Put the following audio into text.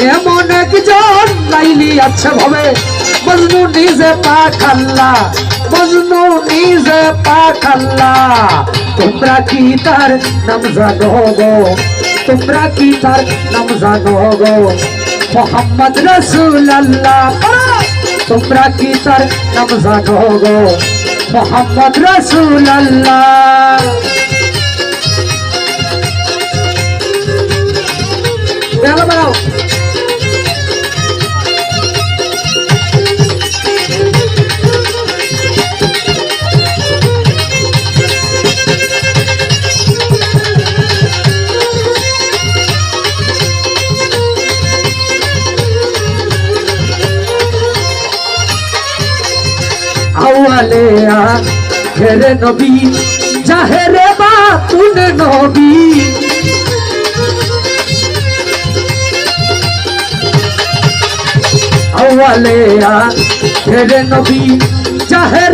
একজন লাইলি আছে ভবে। মজনু নিজে পা খাল্লা, মজনু নিজে পা খাল্লা। তোমরা কি তার নাম জানো গো? তোমরা কি তার নাম জানো গো? মোহাম্মদ রসুল আল্লাহ তোমরা কি তার নাম জানো গো? মোহাম্মদ রসুল আওয়ালে আ ফেরে নবী জাহেরে বা তুনে নবী আওয়ালে হেরে নবী জাহেরে